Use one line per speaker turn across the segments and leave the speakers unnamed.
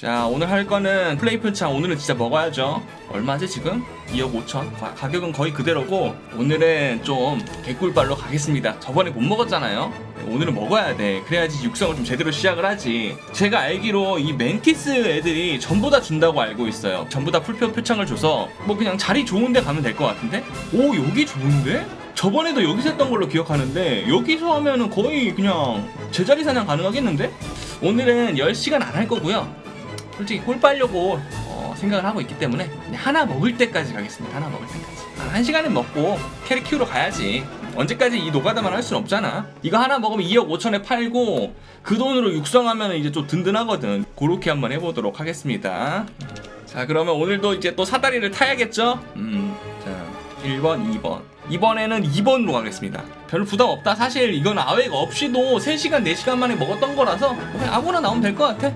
자 오늘 할 거는 플레이풀창 오늘은 진짜 먹어야죠 얼마지 지금? 2억 5천 가, 가격은 거의 그대로고 오늘은 좀 개꿀발로 가겠습니다 저번에 못 먹었잖아요 오늘은 먹어야 돼 그래야지 육성을 좀 제대로 시작을 하지 제가 알기로 이 멘티스 애들이 전부 다 준다고 알고 있어요 전부 다 풀표 표창을 줘서 뭐 그냥 자리 좋은 데 가면 될 것 같은데? 오 여기 좋은데? 저번에도 여기서 했던 걸로 기억하는데 여기서 하면은 거의 그냥 제자리 사냥 가능하겠는데? 오늘은 10시간 안 할 거고요 솔직히 꿀 빨려고 어, 생각을 하고 있기 때문에 하나 먹을 때까지 가겠습니다. 하나 먹을 때까지. 한, 한 시간은 먹고 캐릭 키우러 가야지. 언제까지 이 노가다만 할 순 없잖아. 이거 하나 먹으면 2억 5천에 팔고 그 돈으로 육성하면 이제 좀 든든하거든. 그렇게 한번 해보도록 하겠습니다. 자 그러면 오늘도 이제 또 사다리를 타야겠죠? 음, 자 1번, 2번. 이번에는 2번으로 가겠습니다. 별로 부담 없다. 사실 이건 아웨이가 없이도 3시간, 4시간 만에 먹었던 거라서 그냥 아무나 나오면 될 것 같아.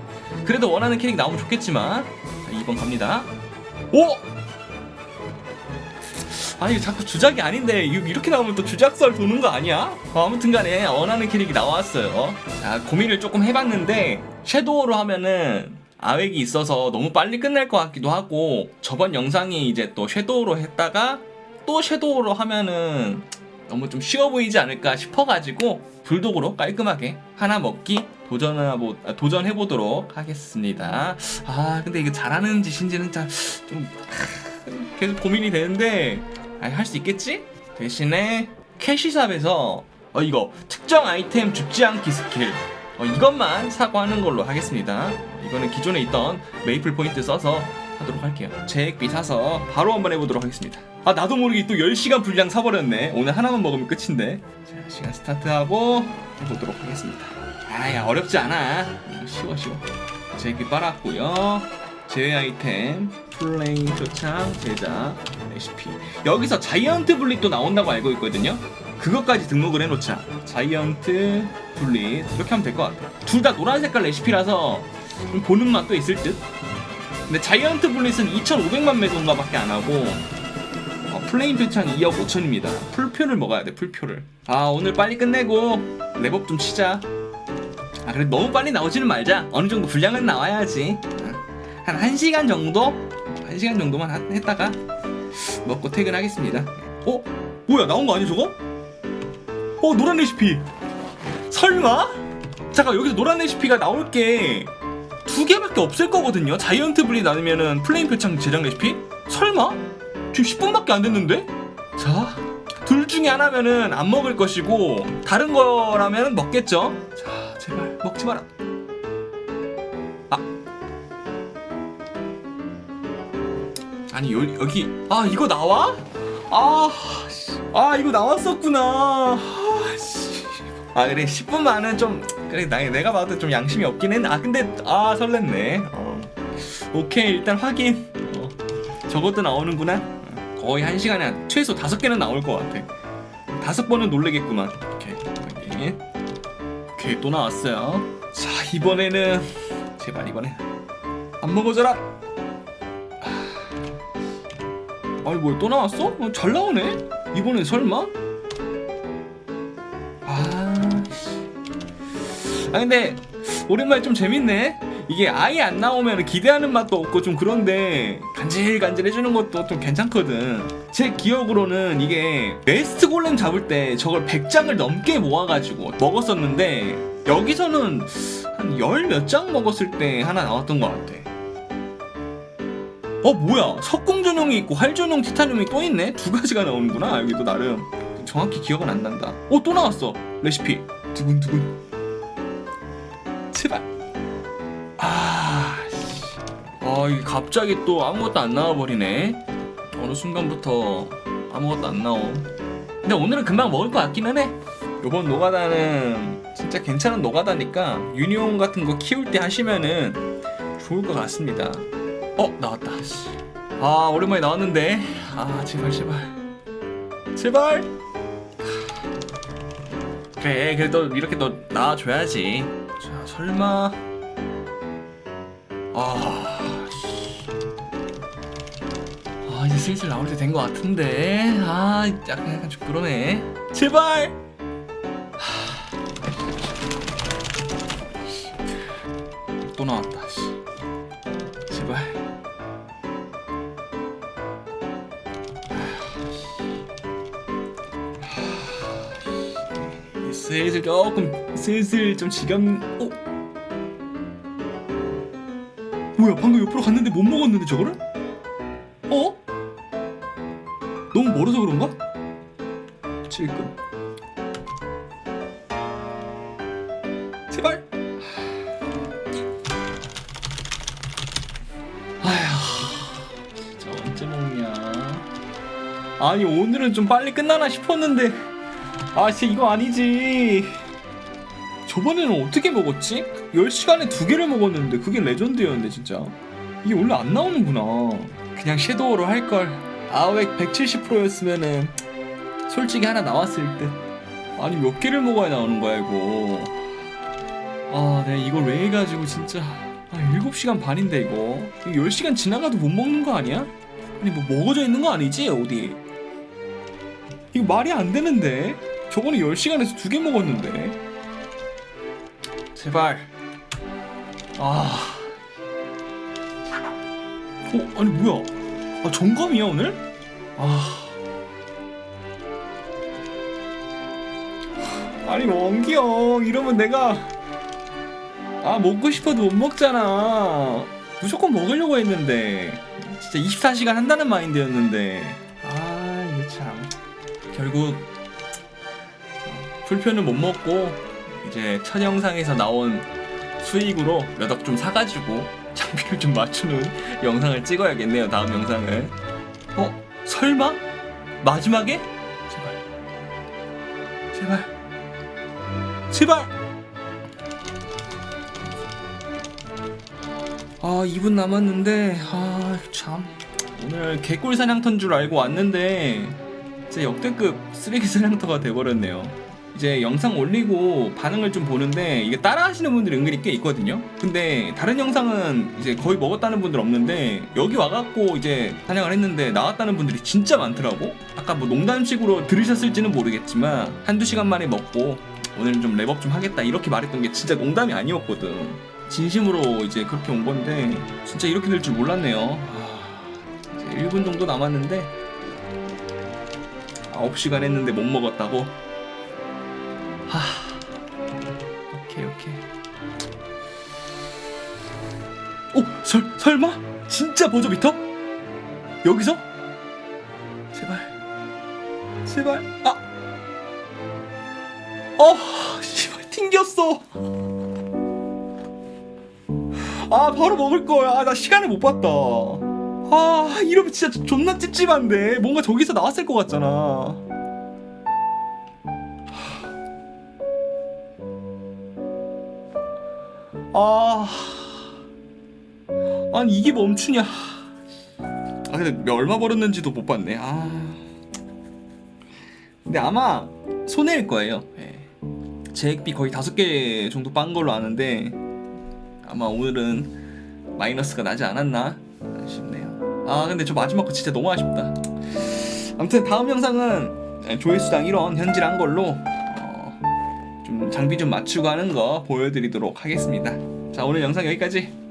그래도 원하는 캐릭 나오면 좋겠지만 자, 2번 갑니다. 오! 아니 자꾸 주작이 아닌데 이- 이렇게 나오면 또 주작설 도는 거 아니야? 어, 아무튼간에 원하는 캐릭이 나왔어요. 자 고민을 조금 해봤는데 섀도우로 하면은 아획이 있어서 너무 빨리 끝날 것 같기도 하고 저번 영상이 이제 또 섀도우로 했다가 또 섀도우로 하면은 너무 좀 쉬워 보이지 않을까 싶어가지고 불독으로 깔끔하게 하나 먹기 도전하보, 아, 도전해 보도록 하겠습니다. 아 근데 이게 잘하는 짓인지는 좀 계속 고민이 되는데 할수 있겠지? 대신에 캐시샵에서 어, 이거 특정 아이템 죽지 않기 스킬 어, 이것만 사고 하는 걸로 하겠습니다. 이거는 기존에 있던 메이플 포인트 써서 하도록 할게요. 제액비 사서 바로 한번 해보도록 하겠습니다. 아 나도 모르게 또 10시간 분량 사버렸네. 오늘 하나만 먹으면 끝인데. 자 시간 스타트하고 해보도록 하겠습니다. 아야 어렵지 않아. 쉬워 쉬워. 제액비 빨았고요. 제외 아이템 플레인 표창 제작 레시피 여기서 자이언트 블릿도 나온다고 알고 있거든요. 그것까지 등록을 해놓자. 자이언트 블릿 이렇게 하면 될 것 같아. 둘다 노란 색깔 레시피라서 좀 보는 맛도 있을 듯. 근데 자이언트 블릿은 2,500만 매도인가 밖에 안 하고 어, 플레인 표창 2억 5천입니다. 풀표를 먹어야 돼 풀표를. 아 오늘 빨리 끝내고 랩업 좀 치자. 아 그래 너무 빨리 나오지는 말자. 어느 정도 분량은 나와야지. 한 1시간 정도? 1시간 정도만 하- 했다가 먹고 퇴근하겠습니다. 어? 뭐야 나온 거 아니야 저거? 어 노란 레시피 설마? 잠깐 여기서 노란 레시피가 나올 게 두 개밖에 없을 거거든요 자이언트 블리 나누면은 플레인 표창 제작 레시피? 설마? 지금 10분밖에 안 됐는데? 자, 둘 중에 하나면은 안 먹을 것이고 다른 거라면 먹겠죠? 자, 제발 먹지 마라. 아, 아니 여, 여기 아 이거 나와? 아, 씨. 아 이거 나왔었구나. 아, 그래 10분 만은 좀 그래 나, 내가 봐도 좀 양심이 없긴 했네. 아 근데 아 설렜네. 어. 오케이 일단 확인. 어. 저것도 나오는구나. 어, 거의 한 시간에 한 최소 다섯 개는 나올 것 같아. 다섯 번은 놀래겠구만. 오케이 확인. 오케이 또 나왔어요. 자 이번에는 제발 이번에 안 먹어져라. 아니 뭐야 또 나왔어? 어, 잘 나오네. 이번엔 설마? 아 근데 오랜만에 좀 재밌네. 이게 아예 안 나오면 기대하는 맛도 없고 좀 그런데 간질간질 해주는 것도 좀 괜찮거든. 제 기억으로는 이게 네스트 골렘 잡을 때 저걸 100장을 넘게 모아가지고 먹었었는데 여기서는 한 열 몇 장 먹었을 때 하나 나왔던 것 같아. 어 뭐야? 석궁 전용이 있고 활 전용 티타늄이 또 있네? 두 가지가 나오는구나. 여기도 나름. 정확히 기억은 안 난다. 어 또 나왔어. 레시피. 두근두근 제발 아, 씨. 아 이게 갑자기 또 아무것도 안 나와 버리네. 어느 순간부터 아무것도 안 나오 근데 오늘은 금방 먹을 것 같기는 해. 요번 노가다는 진짜 괜찮은 노가다니까 유니온 같은 거 키울 때 하시면은 좋을 것 같습니다. 어 나왔다. 씨. 아 오랜만에 나왔는데. 아 제발 제발. 제발! 그래 그래도 이렇게 너 나와줘야지 자 설마 아, 씨. 아 이제 슬슬 나올 때 된 것 같은데 아 약간 약간 좀 그러네 제발 하. 또 나왔다 씨. 슬슬 조금 슬슬 좀 지금 어? 뭐야 방금 옆으로 갔는데 못 먹었는데 저거를? 어? 너무 멀어서 그런가? 7급 제발 아휴 진짜 언제 먹냐 아니 오늘은 좀 빨리 끝나나 싶었는데 아 진짜 이거 아니지. 저번에는 어떻게 먹었지? 10시간에 두 개를 먹었는데 그게 레전드였는데 진짜. 이게 원래 안 나오는구나. 그냥 섀도우로 할걸. 아웩 170%였으면은 솔직히 하나 나왔을 듯. 아니 몇 개를 먹어야 나오는 거야 이거? 아 내가 이걸 왜 해가지고 진짜. 아 7시간 반인데 이거. 이거 10시간 지나가도 못 먹는 거 아니야? 아니 뭐 먹어져 있는 거 아니지 어디? 이거 말이 안 되는데 저번에 10시간에서 두 개 먹었는데. 제발. 아. 어? 아니 뭐야? 아 점검이야 오늘? 아. 아니 원기 형 이러면 내가 아 먹고 싶어도 못 먹잖아. 무조건 먹으려고 했는데. 진짜 24시간 한다는 마인드였는데. 아 이게 참. 결국 풀표는 못 먹고 이제 첫 영상에서 나온 수익으로 몇 억 좀 사가지고 장비를 좀 맞추는 영상을 찍어야겠네요 다음 영상을 어? 설마? 마지막에? 제발 제발 제발 아 2분 남았는데 아 참 오늘 개꿀 사냥터인 줄 알고 왔는데 진짜 역대급 쓰레기 사냥터가 돼버렸네요 이제 영상 올리고 반응을 좀 보는데 이게 따라 하시는 분들이 은근히 꽤 있거든요. 근데 다른 영상은 이제 거의 먹었다는 분들 없는데 여기 와갖고 이제 사냥을 했는데 나왔다는 분들이 진짜 많더라고. 아까 뭐 농담식으로 들으셨을지는 모르겠지만 한두 시간 만에 먹고 오늘은 좀 랩업 좀 하겠다 이렇게 말했던 게 진짜 농담이 아니었거든. 진심으로 이제 그렇게 온 건데 진짜 이렇게 될 줄 몰랐네요. 아, 이제 1분 정도 남았는데 9시간 했는데 못 먹었다고 오 설, 설마? 진짜 버저비터? 여기서? 제발 제발 아 어, 씨발 튕겼어. 아, 바로 먹을 거야. 아, 나 시간을 못 봤다. 아, 이러면 진짜 존나 찝찝한데. 뭔가 저기서 나왔을 것 같잖아. 아, 아니 이게 멈추냐? 아, 근데 얼마 벌었는지도 못 봤네. 아, 근데 아마 손해일 거예요. 예. 제액비 거의 다섯 개 정도 빤 걸로 아는데 아마 오늘은 마이너스가 나지 않았나 싶네요. 아 근데 저 마지막 거 진짜 너무 아쉽다. 아무튼 다음 영상은 조회수당 1원 현질한 걸로 어, 좀 장비 좀 맞추고 하는 거 보여드리도록 하겠습니다. 자 오늘 영상 여기까지.